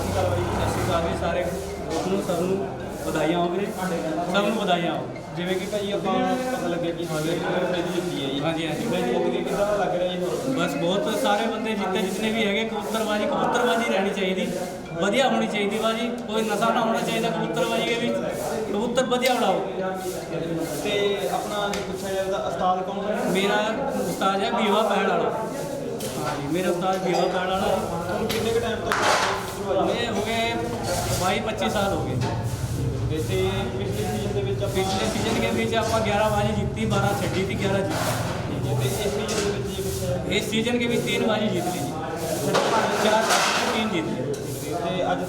ਸਤਿ ਸ਼੍ਰੀ ਅਕਾਲ ਜੀ ਸਾਰੇ ਦੋਸਤ ਨੂੰ ਸਭ ਨੂੰ ਵਧਾਈਆਂ ਹੋਵੇ ਸਭ ਨੂੰ ਵਧਾਈਆਂ ਹੋ ਜਿਵੇਂ ਕਿ ਭਾਈ ਆਪਾਂ ਪਤਾ ਲੱਗਿਆ ਕਿ ਹਾਂ ਫ੍ਰਿਜ ਜਿੱਤੀ ਹੈ ਜੀ। ਹਾਂਜੀ, ਹਾਂਜੀ। ਫ੍ਰਿਜ ਜਿੱਤ ਕਿੱਦਾਂ ਲੱਗ ਰਿਹਾ ਜੀ ਬਸ ਬਹੁਤ ਸਾਰੇ ਬੰਦੇ ਜਿੱਤੇ ਜਿਤਨੇ ਵੀ ਹੈਗੇ ਕਬੂਤਰਬਾਜੀ ਕਬੂਤਰਬਾਜੀ ਰਹਿਣੀ ਚਾਹੀਦੀ। ਵਧੀਆ ਹੋਣੀ ਚਾਹੀਦੀ ਬਾਜੀ। ਕੋਈ ਨਸ਼ਾ ਨਾ ਹੋਣਾ ਚਾਹੀਦਾ ਕਬੂਤਰਬਾਜੀ ਦੇ ਵਿੱਚ। ਕਬੂਤਰ ਵਧੀਆ ਉਡਾਓ। ਤੇ ਆਪਣਾ ਜੇ ਪੁੱਛਿਆ ਜਾਵੇ ਤਾਂ ਉਸਤਾਦ ਕੌਣ ਹੈ? ਮੇਰਾ ਉਸਤਾਦ ਹੈ ਬੀਵਾ ਪੈੜ ਵਾਲਾ। ਮੇਰਾ ਉਸਤਾਦ ਵਾਲਾ ਕਿੰਨੇ ਕੁ ਟਾਈਮ ਤੋਂ ਮੈਂ ਹੋ ਸਾਲ ਹੋ ਗਏ। ਤੇ ਪਿਛਲੇ ਸੀਜ਼ਨ ਦੇ ਵਿੱਚ ਪਿਛਲੇ ਸੀਜ਼ਨ ਵਿੱਚ ਆਪਾਂ 11 ਬਾਜੀ ਜਿੱਤੀ 12 ਛੱਡੀ ਤੇ 11 ਜਿੱਤੀ। ਤੇ ਇਸ ਸੀਜ਼ਨ ਦੇ ਵਿੱਚ ਇਸ ਸੀਜ਼ਨ ਵਿੱਚ ਤਿੰਨ ਬਾਜੀ ਜਿੱਤ ਲਈ ਤਿੰਨ ਜਿੱਤ ਲਈ। ਅੱਜ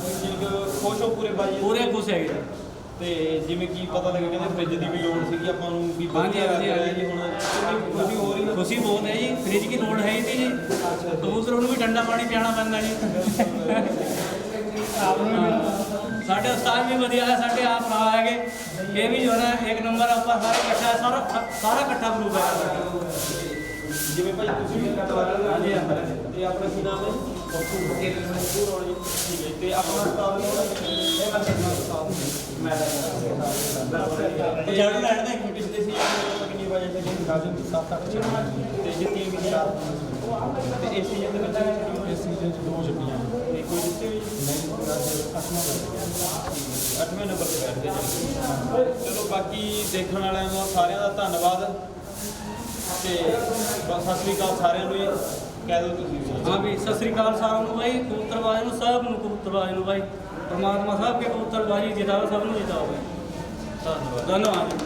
ਖੁਸ਼ ਹੋ? ਪੂਰੇ ਬਾਜੀ ਪੂਰੇ ਖੁਸ਼ ਹੈਗੇ ਤੇ ਜਿਵੇਂ ਕੀ ਪਤਾ ਲੱਗਿਆ ਕਹਿੰਦੇ ਫ੍ਰਿਜ ਦੀ ਵੀ ਲੋੜ ਸੀਗੀ ਆਪਾਂ ਨੂੰ ਵੀ ਵਧੀਆ ਜੀ ਹੁਣ खुशी बहुत है जी फ्रिज की लोड है ही थी जी कबूतरों ਨੂੰ ਵੀ ਠੰਡਾ ਪਾਣੀ ਪਿਆਣਾ ਪੈਂਦਾ ਜੀ ਸਾਡੇ ਉਸਤਾਦ ਵੀ ਵਧੀਆ ਹੈ ਸਾਡੇ ਆਪ ਭਰਾ ਹੈਗੇ ਇਹ ਵੀ ਜੋ ਹੈ ਇੱਕ ਨੰਬਰ ਆਪਾਂ ਸਾਰੇ ਇਕੱਠਾ ਸਾਰਾ ਸਾਰਾ ਇਕੱਠਾ ਗਰੁੱਪ ਹੈ ਸਾਡਾ। ਜਿਵੇਂ ਭਾਈ ਤੁਸੀਂ ਵੀ ਕਰਵਾ ਰਹੇ ਹੋ ਹਾਂਜੀ, ਹਾਂਜੀ। ਤੇ ਆਪਣਾ ਕੀ ਨਾਮ ਹੈ ਪੱਪੂ ਇੱਕ ਮਸ਼ਹੂਰ ਹੋ ਜੀ ਠੀਕ ਹੈ ਤੇ ਆਪਣਾ ਉਸਤਾਦ ਕੌਣ ਹੈ ਇਹ ਮੈਂ ਸੱਜਣਾ ਉਸਤਾਦ ਮੈਂ ਤੇ ਜੜ ਲੈਣ ਦੇ ਪਿਛਲੇ ਸੀ ਆਪਾਂ ਕਿੰਨੀ ਵਜੇ ਤੇ ਜੀ ਰਾਜੂ 7 8 ਤੇ ਜਿੱਤੀਆਂ ਵੀ ਚਾਰ ਤੇ ਇਸ ਸੀਜ਼ਨ ਦੇ ਵਿੱਚ ਇਸ ਸੀਜ਼ਨ ਚ ਦੋ ਛੱਡੀਆਂ ਤੇ ਕੋਈ ਜਿੱਤੇ ਵੀ ਨਹੀਂ ਅੱਠਵਾਂ ਅੱਠਵੇਂ ਨੰਬਰ ਤੇ ਬੈਠਦੇ ਜੀ। ਚਲੋ ਬਾਕੀ ਦੇਖਣ ਵਾਲਿਆਂ ਦਾ ਸਾਰਿਆਂ ਦਾ ਧੰਨਵਾਦ। ਤੇ ਬਸ ਸਤਿ ਸ੍ਰੀ ਅਕਾਲ ਸਾਰਿਆਂ ਨੂੰ ਜੀ ਕਹਿ ਦਿਓ ਤੁਸੀਂ। ਹਾਂ ਵੀ ਸਤਿ ਸ੍ਰੀ ਅਕਾਲ ਸਾਰਿਆਂ ਨੂੰ ਬਾਈ। ਕਬੂਤਰਬਾਜ਼ ਨੂੰ ਸਭ ਨੂੰ ਕਬੂਤਰਬਾਜ਼ ਨੂੰ ਬਾਈ। ਪਰਮਾਤਮਾ ਸਭ ਕੇ ਕਬੂਤਰਬਾਜ਼ੀ ਜਿਤਾਵੇ ਸਭ ਨੂੰ ਜਿਤਾਵੇ ਧੰਨਵਾਦ। ਧੰਨਵਾਦ। ਜੀ